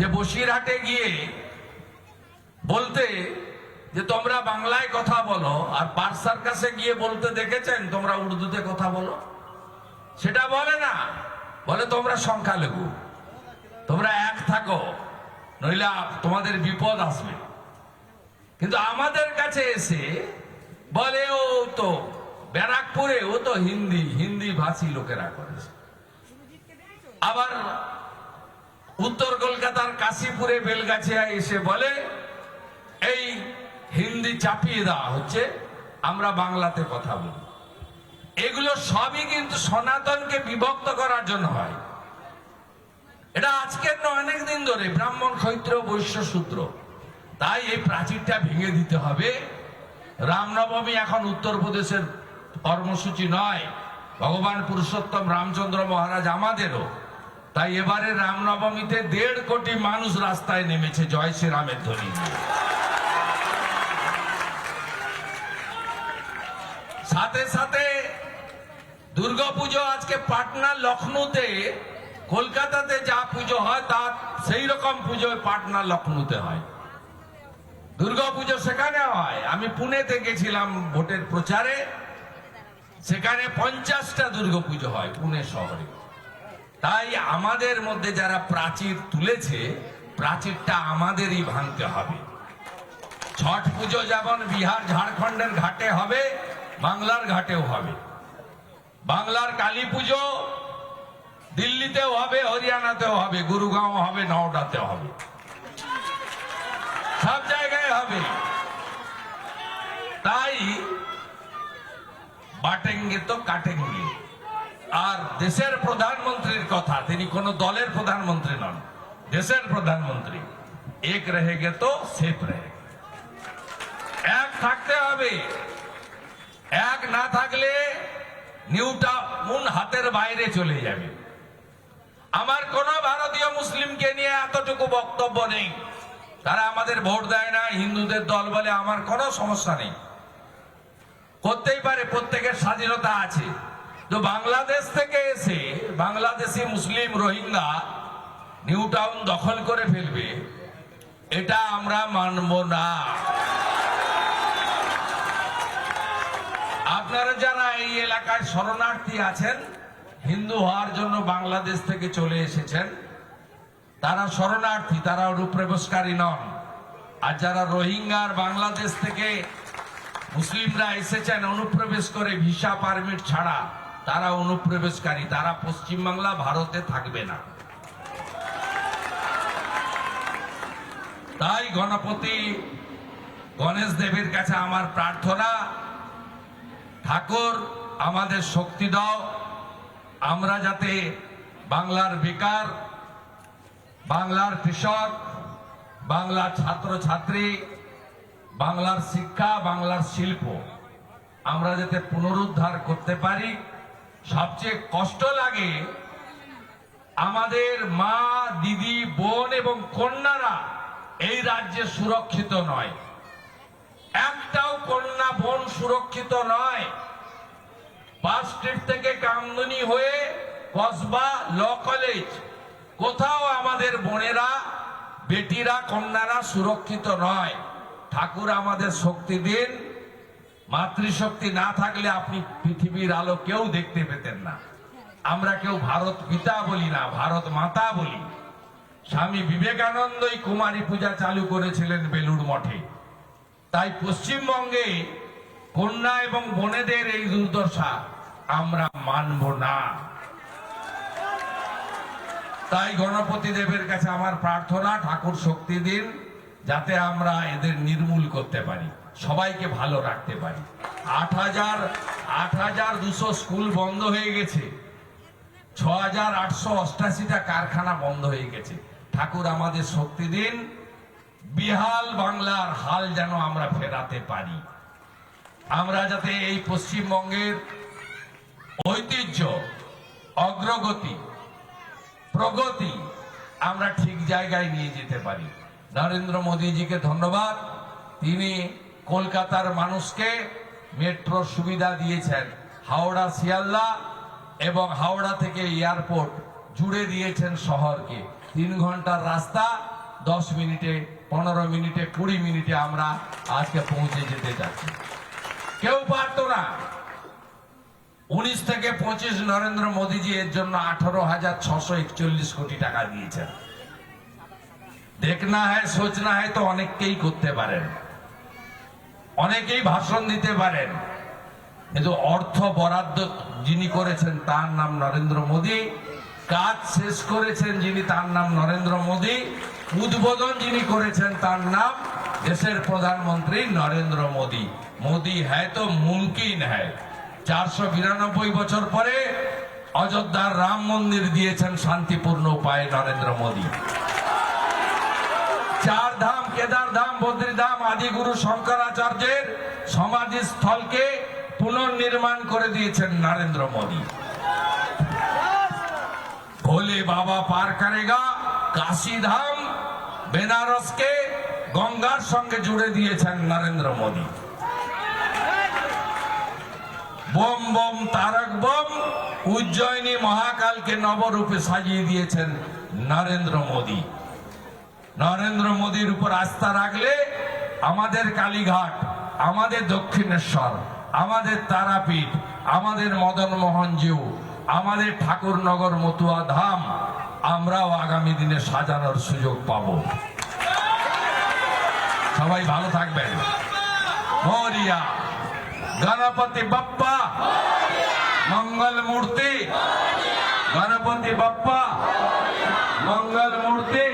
যে বসিরহাটে গিয়ে বলতে যে তোমরা বাংলায় কথা বলো, আর পার্ক সার্কাসে গিয়ে বলতে দেখেছেন তোমরা উর্দুতে কথা বলো? সেটা বলে না। বলে তোমরা সংখ্যালঘু। তোমরা এক থাকো, নইলে তোমাদের বিপদ আসবে। কিন্তু আমাদের কাছে এসে বলে, ও তো ব্যারাকপুরে, ও তো হিন্দি হিন্দি ভাষী লোকেরা করেছে। আবার উত্তর কাশীপুরে বেলগাছিয়া এসে বলে, এই হিন্দি চাপিয়ে দেওয়া হচ্ছে, আমরা বাংলাতে কথা বলি। এগুলো সবই কিন্তু সনাতনকে বিভক্ত করার জন্য হয়। এটা আজকের নয়, অনেক দিন ধরে ব্রাহ্মণ ক্ষৈত্র বৈশ্য সূত্র। তাই এই প্রাচীরটা ভেঙে দিতে হবে। রামনবমী এখন উত্তরপ্রদেশের কর্মসূচি নয়। ভগবান পুরুষোত্তম রামচন্দ্র মহারাজ আমাদেরও তাই এবারে রামনবমীতে দেড় কোটি মানুষ রাস্তায় নেমেছে জয় শ্রীরামের ধ্বনি। সাথে সাথে দুর্গাপুজো আজকে পাটনা লখনৌতে, কলকাতাতে যা পুজো হয় তা সেই রকম পুজো পাটনা লখনৌতে হয়। দুর্গাপুজো সেখানে হয়। আমি পুনেতে গেছিলাম ভোটের প্রচারে। সেখানে পঞ্চাশটা দুর্গাপুজো হয় পুনে শহরে। তাই আমাদের মধ্যে যারা প্রাচীর তুলেছে, প্রাচীরটা আমাদেরই ভাঙতে হবে। ছট পুজো যেমন বিহার ঝাড়খণ্ডের ঘাটে হবে, বাংলার ঘাটেও হবে। বাংলার কালী পুজো দিল্লিতেও হবে, হরিয়ানাতেও হবে, গুরুগাঁও হবে, নওডাতেও হবে। সব জায়গায় হবে। তাই বাটেঙ্গে তো কাটেঙ্গে। আর দেশের প্রধানমন্ত্রীর কথা, তিনি কোন দলের প্রধানমন্ত্রী নন, দেশের প্রধানমন্ত্রী। এক রেহেগে তো সেফ রহে এক থাকতে হবে। এক না থাকলে নিউটা মুন হাতের বাইরে চলে যাবে। আমার কোন ভারতীয় মুসলিমকে নিয়ে এতটুকু বক্তব্য নেই। তারা আমাদের ভোট দেয় না, হিন্দুদের দল বলে আমার কোনো সমস্যা নেই। করতেই পারে, প্রত্যেকের স্বাধীনতা আছে। তো বাংলাদেশ থেকে এসে Bangladeshi Muslim Rohingya New Town দখল করে ফেলবে, এটা আমরা মানব না। আপনারা যারা এই এলাকায় শরণার্থী আছেন, হিন্দু হওয়ার জন্য বাংলাদেশ থেকে চলে এসেছেন, তারা শরণার্থী, তারা অনুপ্রবেশকারী নন। আর যারা রোহিঙ্গার বাংলাদেশ থেকে মুসলিমরা এসেছেন অনুপ্রবেশ করে ভিসা পারমিট ছাড়া তারা অনুপ্রবেশকারী, তারা পশ্চিমবাংলা ভারতে থাকবে না। তাই গণপতি গণেশ দেবের কাছে আমার প্রার্থনা, ঠাকুর, আমাদের শক্তি দাও। আমরা যাতে বাংলার বেকার, বাংলার কৃষক, বাংলার ছাত্র ছাত্রী বাংলার শিক্ষা, বাংলার শিল্প, আমরা যাতে পুনরুদ্ধার করতে পারি। সবচেয়ে কষ্ট লাগে আমাদের মা, দিদি, বোন এবং কন্যারা এই রাজ্যে সুরক্ষিত নয়। একটাও কন্যা, বোন সুরক্ষিত নয়। বাস স্ট্রিট থেকে কামদুনি হয়ে কসবা ল কলেজ, কোথাও আমাদের বোনেরা, বেটিরা, কন্যারা সুরক্ষিত নয়। ঠাকুর আমাদের শক্তি দিন। মাতৃশক্তি না থাকলে আপনি পৃথিবীর আলো কেউ দেখতে পেতেন না। আমরা কেউ ভারত পিতা বলি না, ভারত মাতা বলি। স্বামী বিবেকানন্দই কুমারী পূজা চালু করেছিলেন বেলুড় মঠে। তাই পশ্চিমবঙ্গে কন্যা এবং বোনেদের এই দুর্দশা আমরা মানব না। তাই গণপতি দেবের কাছে আমার প্রার্থনা, ঠাকুর শক্তি দিন, যাতে আমরা এদের নির্মূল করতে পারি। সবাইকে ভালো রাখতে পারি। আট হাজার আট হাজার দুশো স্কুল বন্ধ হয়ে গেছে। ছ হাজার আটশো অষ্টাশিটা কারখানা বন্ধ হয়ে গেছে। ঠাকুর আমাদের শক্তি দিন। বিহাল বাংলার হাল যেন আমরা ফেরাতে পারি। আমরা যাতে এই পশ্চিমবঙ্গের ঐতিহ্য, অগ্রগতি, প্রগতি আমরা ঠিক জায়গায় নিয়ে যেতে পারি। নরেন্দ্র মোদীজিকে ধন্যবাদ। তিনি কলকাতার মানুষকে মেট্রোর সুবিধা দিয়েছেন। হাওড়া, শিয়ালদা এবং হাওড়া থেকে এয়ারপোর্ট জুড়ে দিয়েছেন শহরকে। তিন ঘণ্টার রাস্তা, দশ মিনিটে, পনেরো মিনিটে, কুড়ি মিনিটে আমরা আজকে পৌঁছে যেতে যাচ্ছি। কেউ পারতো না। উনিশ থেকে পঁচিশ নরেন্দ্র মোদীজি এর জন্য আঠারো হাজার ছশো একচল্লিশ কোটি টাকা দিয়েছেন। দেখনা হয় সোচনা হয় তো অনেককেই করতে পারেন। অনেকেই ভাষণ দিতে পারেন, কিন্তু অর্থ বরাদ্দ যিনি করেছেন তার নাম নরেন্দ্র মোদী, কাজ শেষ করেছেন যিনি তার নাম নরেন্দ্র মোদী, উদ্বোধন যিনি করেছেন তার নাম দেশের প্রধানমন্ত্রী নরেন্দ্র মোদী। মোদী হ্যায় তো মুমকিন হ্যায়। চারশো বিরানব্বই বছর পরে অযোধ্যার রাম মন্দির দিয়েছেন শান্তিপূর্ণ উপায়ে নরেন্দ্র মোদী। চার ধাম, কেদার ধাম, বদ্রী ধাম আদি গুরু শঙ্করাচার্যের সমাধি স্থলকে পুনর্নির্মাণ করে দিয়েছেন নরেন্দ্র মোদী। ভোলে বাবা পার করেগা ধাম, বেনারসকে গঙ্গার সঙ্গে জুড়ে দিয়েছেন নরেন্দ্র মোদী। বোম বোম, তারক বোম, উজ্জয়িনী মহাকালকে নবরূপে সাজিয়ে দিয়েছেন নরেন্দ্র মোদী। নরেন্দ্র মোদীর উপর আস্থা রাখলে আমাদের কালীঘাট, আমাদের দক্ষিণেশ্বর, আমাদের তারাপীঠ, আমাদের মদন মোহন জিউ আমাদের ঠাকুরনগর মতুয়া ধাম, আমরাও আগামী দিনে সাজানোর সুযোগ পাব। সবাই ভালো থাকবেন। মরিয়া গণপতি বাপ্পা, মঙ্গল মূর্তি, গণপতি বাপ্পা, মঙ্গল মূর্তি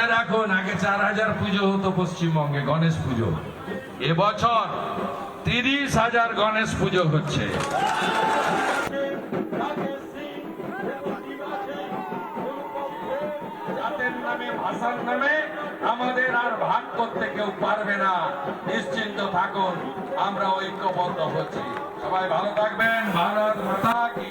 শুনে রাখুন আগে চার হাজার পুজো হতো পশ্চিমবঙ্গে গণেশ পুজো। এবছর তিরিশ হাজার গণেশ পুজো হচ্ছে। নামে ভাষার নামে আমাদের আর ভাগ করতে কেউ পারবে না নিশ্চিন্ত থাকুন আমরা ঐক্যবদ্ধ হচ্ছি। সবাই ভালো থাকবেন। ভারত মাতা কি।